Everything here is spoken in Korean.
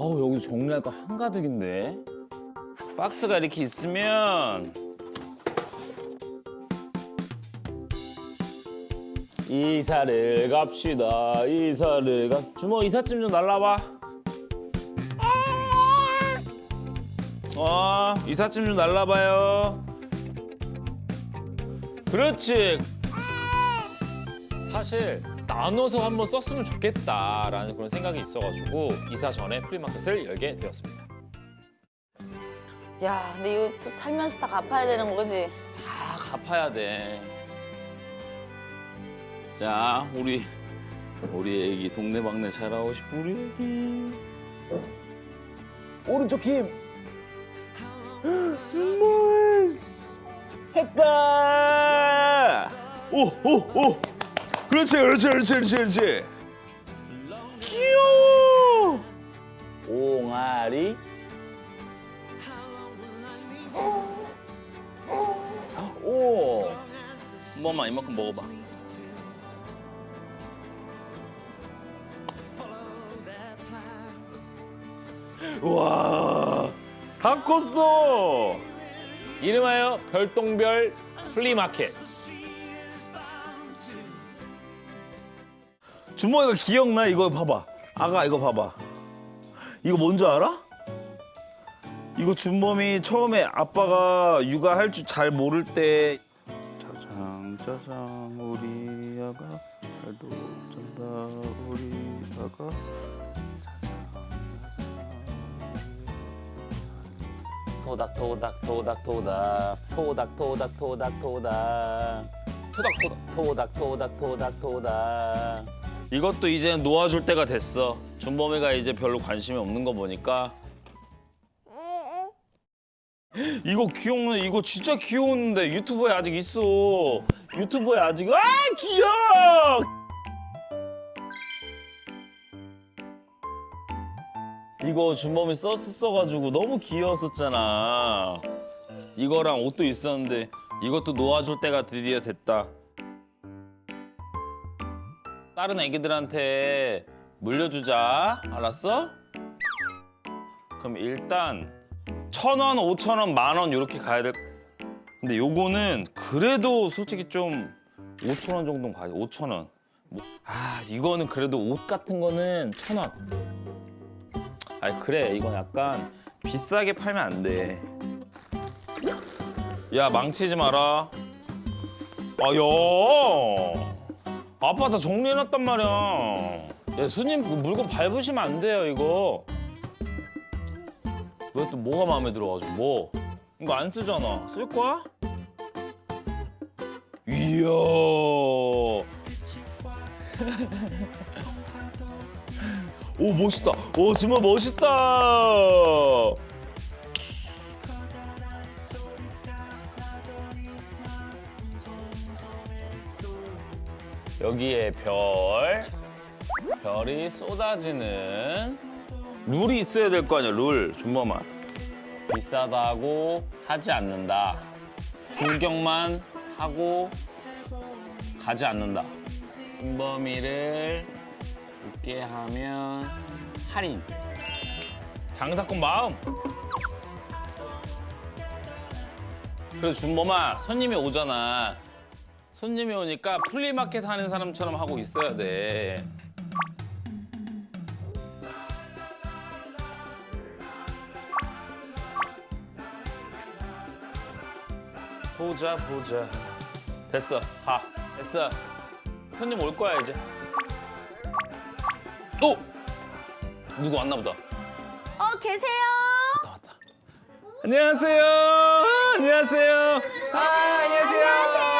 어우 여기 정리할 거 한가득인데. 박스가 이렇게 있으면 이사를 갑시다. 이사를 가. 주모 이삿짐 좀 날라봐. 어 이삿짐 좀 날라봐요. 그렇지. 사실 나눠서 한번 썼으면 좋겠다라는 그런 생각이 있어가지고 이사 전에 프리마켓을 열게 되었습니다. 야, 근데 이거 또 살면서 다 갚아야 되는 거지? 다 갚아야 돼. 자, 우리 우리 애기 동네방네 자라고 싶은 우리 애기. 오른쪽 힘. 정말 했다. 오, 오, 오. 그렇지, 그렇지, 그렇지, 그렇지, 그렇지. 귀여워. 옹알이. 오. 한 번만 이만큼 먹어봐. 와, 다 컸어. 이름하여 별똥별 플리마켓. 주모이가 기억나? 이거 봐봐. 아가 이거 봐봐. 이거 뭔지 알아? 이거 준범이 처음에 아빠가 육아할 줄 잘 모를 때 짜장 짜장 우리 아가 잘도 잔다 우리 아가 짜장 토닥 토닥 토닥 토닥 토닥 토닥 토닥 토닥 토닥 토닥 토닥 토닥 토닥 토닥 이것도 이제 놓아줄 때가 됐어. 준범이가 이제 별로 관심이 없는 거 보니까. 이거 귀여운 이거 진짜 귀여운데 유튜브에 아직 있어. 유튜브에 아직. 아 귀여워! 이거 준범이 썼었어가지고 너무 귀여웠었잖아. 이거랑 옷도 있었는데 이것도 놓아줄 때가 드디어 됐다. 다른 애기들한테 물려주자. 알았어? 그럼 일단 천 원, 오천 원, 만 원 이렇게 가야 될. 근데 요거는 그래도 솔직히 좀 오천 원 정도는 가야 돼. 오천 원. 뭐, 아 이거는 그래도 옷 같은 거는 천 원. 아니 그래 이건 약간 비싸게 팔면 안 돼. 야 망치지 마라. 아야. 아빠 다 정리해놨단 말이야. 야 손님 그 물건 밟으시면 안 돼요 이거. 왜 또 뭐가 마음에 들어가지고 뭐? 이거 안 쓰잖아. 쓸 거야? 이야. 오 멋있다. 오 정말 멋있다. 여기에 별, 별이 쏟아지는 룰이 있어야 될 거 아니야, 룰. 준범아. 비싸다고 하지 않는다. 구경만 하고 가지 않는다. 준범이를 웃게 하면 할인. 장사꾼 마음. 그래서 준범아, 손님이 오잖아. 손님이 오니까 플리마켓 하는 사람처럼 하고 있어야 돼. 보자 보자. 됐어. 가. 됐어. 손님 올 거야 이제. 오! 누구 왔나 보다. 어, 계세요? 왔다 왔다. 안녕하세요. 안녕하세요. 아, 안녕하세요.